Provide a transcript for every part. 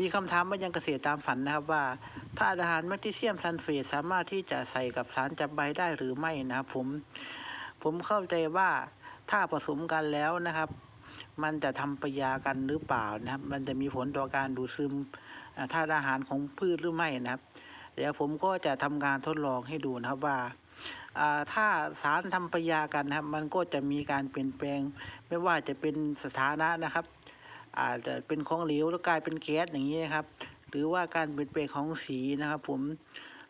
มีคำถามมายังเกษตรตามฝันนะครับว่า ถ้าอาหารแมกนีเซียมซัลเฟตสามารถที่จะใส่กับสารจับใบได้หรือไม่นะครับผมผมเข้าใจว่าถ้าผสมกันแล้วนะครับ มันจะทำปรยากันหรือเปล่านะครับ มันจะมีผลต่อการดูดซึมธาตุอาหารของพืชหรือไม่นะครับ เดี๋ยวผมก็จะทำการทดลองให้ดูนะครับว่าถ้าสารทำปรยากันนะครับ มันก็จะมีการเปลี่ยนแปลง ไม่ว่าจะเป็นสถานะนะครับ อาจจะเป็นของเหลวแล้วกลายเป็นแก๊สอย่างนี้นะครับ หรือว่าการเปลี่ยนแปลงของสีนะครับ ผม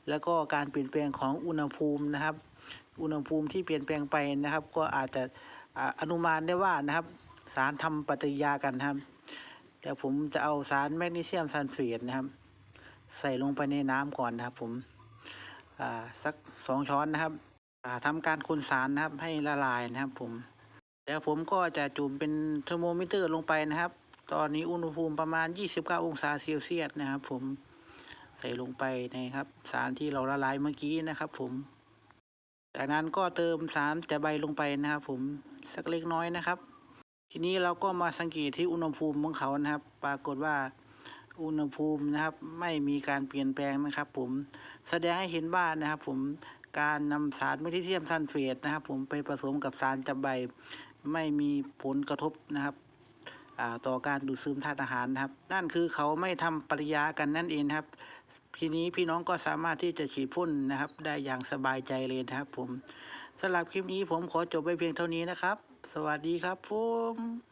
แล้วก็การเปลี่ยนแปลงของอุณหภูมินะครับ อุณหภูมิที่เปลี่ยนแปลงไปนะครับ ก็อาจจะอานุมานได้ว่านะครับ สารทำปฏิกิริยากันครับเดี๋ยวผมจะเอาสารแมกนีเซียมซัลเฟตนะครับ ใส่ลงไปในน้ำก่อนนะครับ ผมอ่าสักสองช้อนนะครับอ่าทำการคนสารนะครับให้ละลายนะครับ ผมแล้วผมก็จะจุ่มเป็นเทอร์โมมิเตอร์ลงไปนะครับ ตอนนี้อุณหภูมิประมาณ 29 องศาเซลเซียสนะครับ ผมใส่ลงไปนะครับ สารที่เราละลายเมื่อกี้นะครับ ผม จากนั้นก็เติมสารจะใบลงไปนะครับ ผมสักเล็กน้อยนะครับ ทีนี้เราก็มาสังเกตที่อุณหภูมิของเขานะครับ ปรากฏว่าอุณหภูมินะครับ ไม่มีการเปลี่ยนแปลงนะครับ ผมแสดงให้เห็นว่านะครับ ผมการนำสารแมกนีเซียมซัลเฟตนะครับ ผมไปผสมกับสารจับใบ ไม่มีผลกระทบนะครับ ต่อการดูดซึมธาตุอาหารนะครับ นั่นคือเขาไม่ทำปริยากันนั่นเองครับ ทีนี้พี่น้องก็สามารถที่จะฉีดพ่นนะครับ ได้อย่างสบายใจเลยนะครับ ผมสำหรับคลิปนี้ผมขอจบไปเพียงเท่านี้นะครับ สวัสดีครับผม